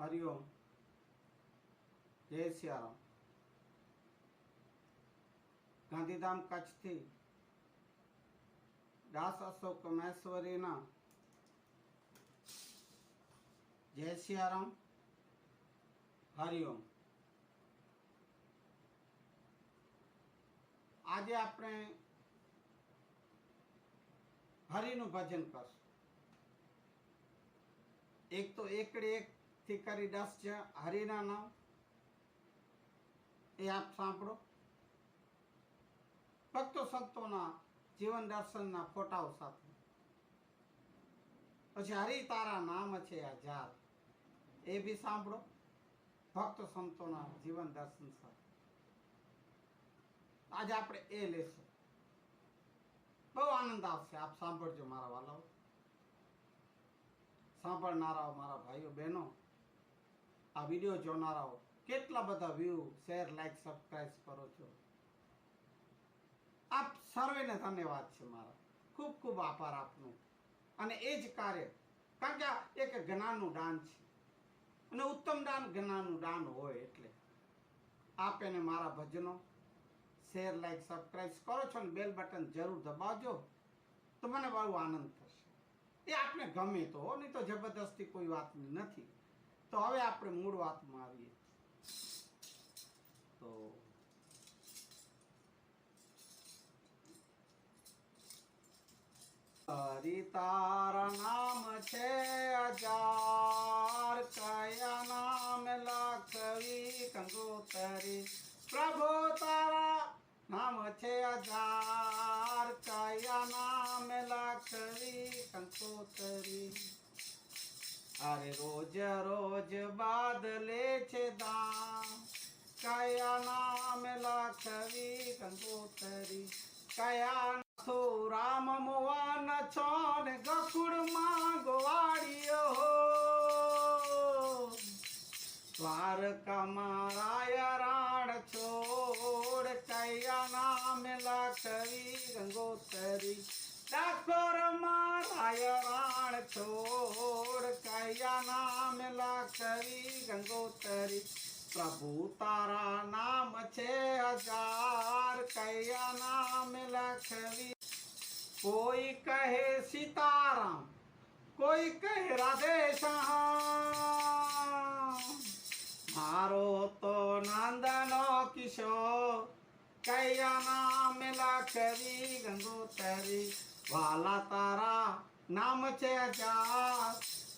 હરિઓમ જય સિયારામ ગાંધીધામ કચ્છથી દાસ અશોક મહેશ્વરીના જય સિયારામ હરિઓમ આજે આપણે હરિનું ભજન કરશું એક તો એકડી એક થી કરી દસ છે, હરિના નામ. એ આપ સાંભળો. ભક્તો સંતોના જીવન દર્શનના ફોટાઓ સાથે. પછી હરિ તારા નામ છે આ હજાર એ બી સાંભળો. ભક્ત સંતોના જીવન દર્શન સાથે. આજે આપણે એ લેશું. બહુ આનંદ આવશે. આપ સાંભળજો મારા વાલાઓ. સાંભળનારાઓ, મારા ભાઈઓ, બહેનો આ વીડિયો જોનારાઓ, કેટલા બધા વ્યૂ શેર લાઈક સબસ્ક્રાઈબ કરો છો? આપ સર્વેને ધન્યવાદ છે મારા. ખૂબ ખૂબ આભાર આપનો. અને એ જ કાર્ય, કારણ કે આ એક જ્ઞાનનું દાન છે. અને ઉત્તમ દાન જ્ઞાનનું દાન હોય એટલે. આપ એને મારા ભજનો શેર લાઈક સબસ્ક્રાઈબ કરો છો ને બેલ બટન જરૂર દબાવજો, તો મને બહુ આનંદ થશે. એ આપને ગમે તો નહીં તો જબરદસ્તી કોઈ વાત નથી. તો હવે આપણે મૂળ વાતમાં આવીએ તો હરિ તારા નામ છે હજાર કયા નામ લખવી કંગોતરી પ્રભુ તારા નામ છે હજાર કયા નામ લખવી કંકોતરી અરે રોજ રોજ બાદ લે છે દા કયા નામ લાખવી કંકોતરી કયા થો રામ મોવાન છોન ગફુડમાં ગોવાડિયો હો દ્વારકા મારાયા રાણ છોડ. કયા નામ લાખવી ગંગોતરી. ડાકોરમાં छोड़ कहिया नाम लाखरी गंगोतरी। प्रभु तारा नाम छे हज़ार, कहिया नाम लखरी। कोई कहे सीताराम, कोई कहे राधे मारो तो नंदनो किशोर, कहिया नाम लखरी गंगोतरी। वाला तारा नाम चेचा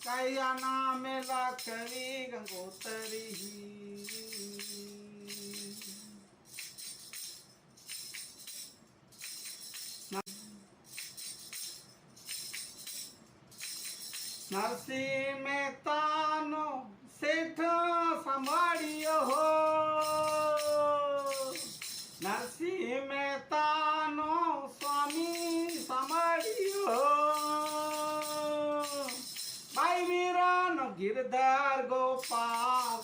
कैया नाम लखरी गंगोतरी नरसी में तानो सेठ संभाड़ियो हो। नरसी में गिरधर गोपाल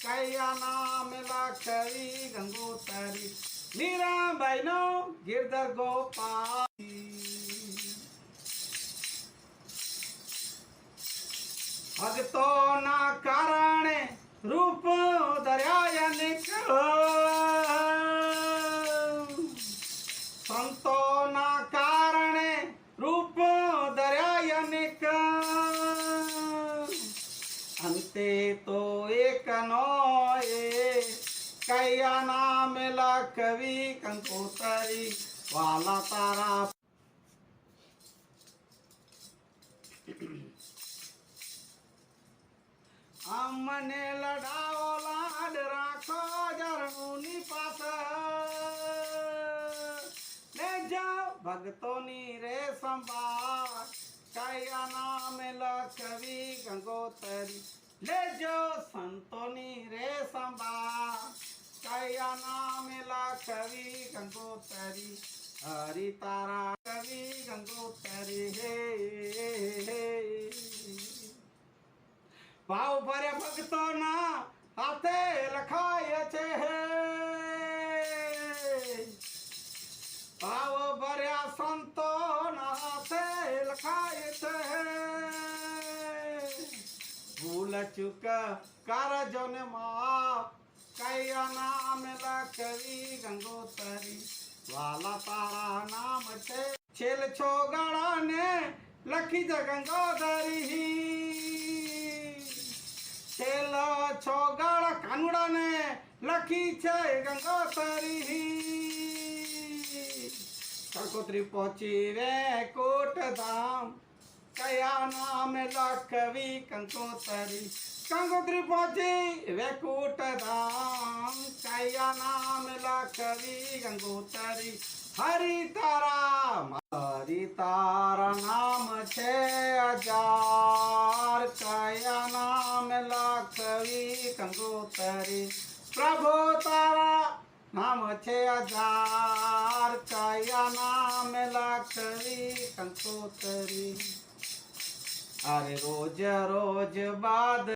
कैया नाम लखई गंगोतरी। मीरा बहनो गिरधर गोपाल। भगतो ना कारण रूप અંતે તો એકનો એ કયા નામ લખવી કંકોતરી વાલા તારા અમને લડાવો લાડ રાખો જરણુની પાસે લે જાઓ ભક્તોની રે સંભાળ કયા નામ લખવી ગંગોતરી લેજો સંતોની રે સંભાળ કયા નામ લખવી ગંગોતરી હરિ તારા કવિ ગંગોતરી હે હે ભાવ ભરે ભક્તોના હાથે લખાય છે ભાવ ભર્યા फल भूल चुका कर जन माप। कैया नाम लकड़ी गंगोतरी वाला तारा नाम से छेल छो गड़ा ने लखी ज गंगोदरी छेल छो गड़ कानूड़ा ने लखी छे गंगोतरी अड़कोत्री पहुँची रे कोट धाम। कया नाम लखवी कंकोतरी। कंकोत्री पहुँची वे कोट धाम। कया नाम लखवी गंगोतरी हरि तारा हरि तारा नाम छे अजार कया नाम लखवी कंगोतरी प्रभु तारा નામ છે હજાર કયા નામ લખવી કંકોતરી અરે રોજ રોજ બાદ